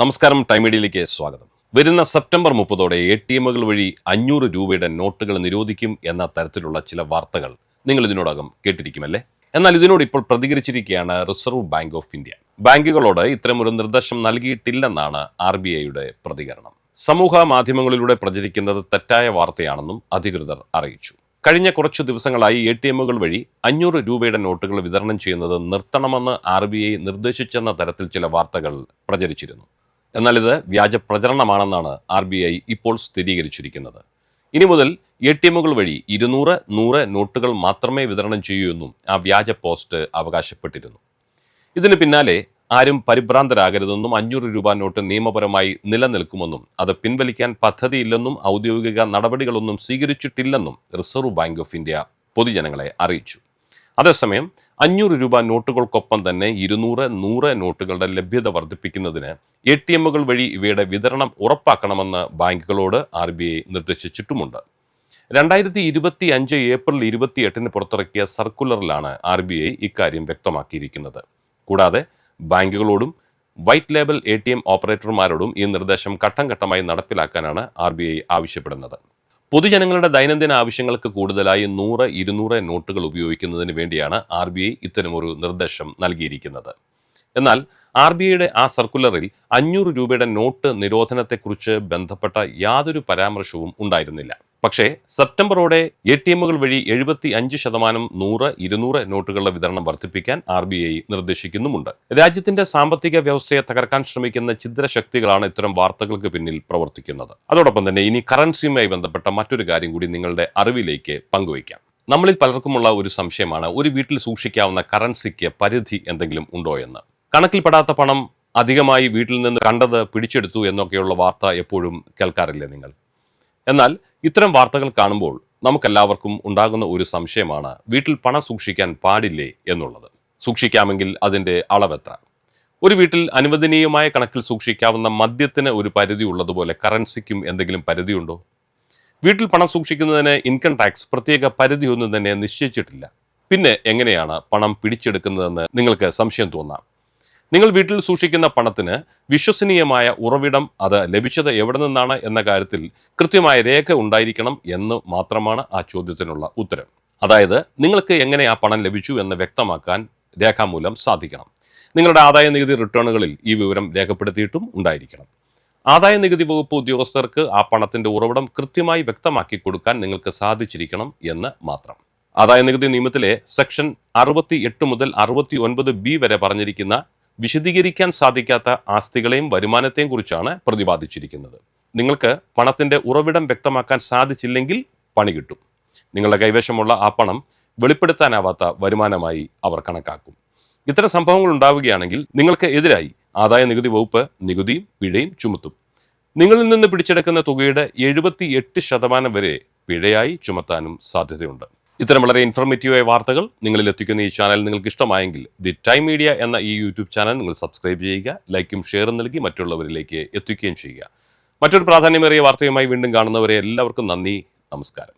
നമസ്കാരം ടൈം മീഡിയയിലേക്ക് സ്വാഗതം. വരുന്ന സെപ്റ്റംബർ മുപ്പതോടെ എ ടി എമ്മുകൾ വഴി അഞ്ഞൂറ് രൂപയുടെ നോട്ടുകൾ നിരോധിക്കും എന്ന തരത്തിലുള്ള ചില വാർത്തകൾ നിങ്ങൾ ഇതിനോടകം കേട്ടിരിക്കുമല്ലേ? എന്നാൽ ഇതിനോട് ഇപ്പോൾ പ്രതികരിച്ചിരിക്കുകയാണ് റിസർവ് ബാങ്ക് ഓഫ് ഇന്ത്യ ബാങ്കുകളോട് ഇത്തരമൊരു നിർദ്ദേശം നൽകിയിട്ടില്ലെന്നാണ് ആർ ബി ഐയുടെ പ്രതികരണം. സമൂഹ മാധ്യമങ്ങളിലൂടെ പ്രചരിക്കുന്നത് തെറ്റായ വാർത്തയാണെന്നും അധികൃതർ അറിയിച്ചു. കഴിഞ്ഞ കുറച്ചു ദിവസങ്ങളായി എ ടി എമ്മുകൾ വഴി അഞ്ഞൂറ് രൂപയുടെ നോട്ടുകൾ വിതരണം ചെയ്യുന്നത് നിർത്തണമെന്ന് ആർ ബി ഐ നിർദ്ദേശിച്ചെന്ന തരത്തിൽ ചില വാർത്തകൾ പ്രചരിച്ചിരുന്നു. എന്നാൽ ഇത് വ്യാജ പ്രചരണമാണെന്നാണ് ആർ ബി ഐ ഇപ്പോൾ സ്ഥിരീകരിച്ചിരിക്കുന്നത്. ഇനി മുതൽ എ ടി എമ്മുകൾ വഴി ഇരുന്നൂറ് നൂറ് നോട്ടുകൾ മാത്രമേ വിതരണം ചെയ്യൂ എന്നും ആ വ്യാജ പോസ്റ്റ് അവകാശപ്പെട്ടിരുന്നു. ഇതിന് പിന്നാലെ ആരും പരിഭ്രാന്തരാകരുതെന്നും അഞ്ഞൂറ് രൂപ നോട്ട് നിയമപരമായി നിലനിൽക്കുമെന്നും അത് പിൻവലിക്കാൻ പദ്ധതിയില്ലെന്നും ഔദ്യോഗിക നടപടികളൊന്നും സ്വീകരിച്ചിട്ടില്ലെന്നും റിസർവ് ബാങ്ക് ഓഫ് ഇന്ത്യ പൊതുജനങ്ങളെ അറിയിച്ചു. അതേസമയം അഞ്ഞൂറ് രൂപ നോട്ടുകൾക്കൊപ്പം തന്നെ ഇരുന്നൂറ് നൂറ് നോട്ടുകളുടെ ലഭ്യത വർദ്ധിപ്പിക്കുന്നതിന് എ ടി എമ്മുകൾ വഴി ഇവയുടെ വിതരണം ഉറപ്പാക്കണമെന്ന് ബാങ്കുകളോട് ആർ ബി ഐ നിർദ്ദേശിച്ചിട്ടുമുണ്ട്. രണ്ടായിരത്തി ഇരുപത്തി അഞ്ച് ഏപ്രിൽ ഇരുപത്തിയെട്ടിന് പുറത്തിറക്കിയ സർക്കുലറിലാണ് ആർ ബി ഐ ഇക്കാര്യം വ്യക്തമാക്കിയിരിക്കുന്നത്. കൂടാതെ ബാങ്കുകളോടും white label A T M ഓപ്പറേറ്റർമാരോടും ഈ നിർദ്ദേശം ഘട്ടം ഘട്ടമായി നടപ്പിലാക്കാനാണ് ആർ ബി ഐ ആവശ്യപ്പെടുന്നത്. പൊതുജനങ്ങളുടെ ദൈനംദിന ആവശ്യങ്ങൾക്ക് കൂടുതലായി നൂറ് ഇരുന്നൂറ് നോട്ടുകൾ ഉപയോഗിക്കുന്നതിന് വേണ്ടിയാണ് ആർ ബി ഐ ഇത്തരമൊരു നിർദ്ദേശം നൽകിയിരിക്കുന്നത്. എന്നാൽ ആർ ബി ഐയുടെ ആ സർക്കുലറിൽ അഞ്ഞൂറ് രൂപയുടെ നോട്ട് നിരോധനത്തെക്കുറിച്ച് ബന്ധപ്പെട്ട യാതൊരു പരാമർശവും ഉണ്ടായിരുന്നില്ല. പക്ഷേ സെപ്റ്റംബറോടെ എ ടി എമ്മുകൾ വഴി എഴുപത്തി അഞ്ച് ശതമാനം നൂറ് ഇരുന്നൂറ് നോട്ടുകളുടെ വിതരണം വർദ്ധിപ്പിക്കാൻ ആർ ബി ഐ നിർദ്ദേശിക്കുന്നുമുണ്ട്. രാജ്യത്തിന്റെ സാമ്പത്തിക വ്യവസ്ഥയെ തകർക്കാൻ ശ്രമിക്കുന്ന ചിദ്രശക്തികളാണ് ഇത്തരം വാർത്തകൾക്ക് പിന്നിൽ പ്രവർത്തിക്കുന്നത്. അതോടൊപ്പം തന്നെ ഇനി കറൻസിയുമായി ബന്ധപ്പെട്ട മറ്റൊരു കാര്യം കൂടി നിങ്ങളുടെ അറിവിലേക്ക് പങ്കുവയ്ക്കാം. നമ്മളിൽ പലർക്കുമുള്ള ഒരു സംശയമാണ് ഒരു വീട്ടിൽ സൂക്ഷിക്കാവുന്ന കറൻസിക്ക് പരിധി എന്തെങ്കിലും ഉണ്ടോ എന്ന്? കണക്കിൽപ്പെടാത്ത പണം അധികമായി വീട്ടിൽ നിന്ന് കണ്ടത് പിടിച്ചെടുത്തു എന്നൊക്കെയുള്ള വാർത്ത എപ്പോഴും കേൾക്കാറില്ലേ നിങ്ങൾ? എന്നാൽ ഇത്തരം വാർത്തകൾ കാണുമ്പോൾ നമുക്കെല്ലാവർക്കും ഉണ്ടാകുന്ന ഒരു സംശയമാണ് വീട്ടിൽ പണം സൂക്ഷിക്കാൻ പാടില്ലേ എന്നുള്ളത്. സൂക്ഷിക്കാമെങ്കിൽ അതിന്റെ അളവെത്ര? ഒരു വീട്ടിൽ അനുവദനീയമായ കണക്കിൽ സൂക്ഷിക്കാവുന്ന മദ്യത്തിന് ഒരു പരിധി ഉള്ളതുപോലെ കറൻസിക്കും എന്തെങ്കിലും പരിധിയുണ്ടോ? വീട്ടിൽ പണം സൂക്ഷിക്കുന്നതിന് ഇൻകം ടാക്സ് പ്രത്യേക പരിധിയൊന്നും തന്നെ നിശ്ചയിച്ചിട്ടില്ല. പിന്നെ എങ്ങനെയാണ് പണം പിടിച്ചെടുക്കുന്നതെന്ന് നിങ്ങൾക്ക് സംശയം തോന്നാം. നിങ്ങൾ വീട്ടിൽ സൂക്ഷിക്കുന്ന പണത്തിന് വിശ്വസനീയമായ ഉറവിടം അത് ലഭിച്ചത് എവിടെ നിന്നാണ് എന്ന കാര്യത്തിൽ കൃത്യമായ രേഖ ഉണ്ടായിരിക്കണം എന്ന് മാത്രമാണ് ആ ചോദ്യത്തിനുള്ള ഉത്തരം. അതായത് നിങ്ങൾക്ക് എങ്ങനെ ആ പണം ലഭിച്ചു എന്ന് വ്യക്തമാക്കാൻ രേഖാമൂലം സാധിക്കണം. നിങ്ങളുടെ ആദായ നികുതി റിട്ടേണുകളിൽ ഈ വിവരം രേഖപ്പെടുത്തിയിട്ടും ഉണ്ടായിരിക്കണം. ആദായ നികുതി വകുപ്പ് ഉദ്യോഗസ്ഥർക്ക് ആ പണത്തിന്റെ ഉറവിടം കൃത്യമായി വ്യക്തമാക്കി കൊടുക്കാൻ നിങ്ങൾക്ക് സാധിച്ചിരിക്കണം എന്ന് മാത്രം. ആദായ നികുതി നിയമത്തിലെ സെക്ഷൻ അറുപത്തി എട്ട് മുതൽ അറുപത്തി ഒൻപത് ബി വരെ പറഞ്ഞിരിക്കുന്ന വിശദീകരിക്കാൻ സാധിക്കാത്ത ആസ്തികളെയും വരുമാനത്തെയും കുറിച്ചാണ് പ്രതിപാദിച്ചിരിക്കുന്നത്. നിങ്ങൾക്ക് പണത്തിന്റെ ഉറവിടം വ്യക്തമാക്കാൻ സാധിച്ചില്ലെങ്കിൽ പണി കിട്ടും. നിങ്ങളുടെ കൈവശമുള്ള ആ പണം വെളിപ്പെടുത്താനാവാത്ത വരുമാനമായി അവർ കണക്കാക്കും. ഇത്തരം സംഭവങ്ങൾ ഉണ്ടാവുകയാണെങ്കിൽ നിങ്ങൾക്ക് എതിരായി ആദായ നികുതി വകുപ്പ് നികുതിയും പിഴയും ചുമത്തും. നിങ്ങളിൽ നിന്ന് പിടിച്ചെടുക്കുന്ന തുകയുടെ എഴുപത്തി എട്ട് ശതമാനം വരെ പിഴയായി ചുമത്താനും സാധ്യതയുണ്ട്. ഇത്തരം വളരെ ഇൻഫോർമേറ്റീവായ വാർത്തകൾ നിങ്ങളിൽ എത്തിക്കുന്ന ഈ ചാനൽ നിങ്ങൾക്ക് ഇഷ്ടമായെങ്കിൽ ദി ടൈം മീഡിയ എന്ന ഈ യൂട്യൂബ് ചാനൽ നിങ്ങൾ സബ്സ്ക്രൈബ് ചെയ്യുക ലൈക്കും ഷെയറും നൽകി മറ്റുള്ളവരിലേക്ക് എത്തിക്കുകയും ചെയ്യുക. മറ്റൊരു പ്രാധാന്യമേറിയ വാർത്തയുമായി വീണ്ടും കാണുന്നവരെ എല്ലാവർക്കും നന്ദി നമസ്കാരം.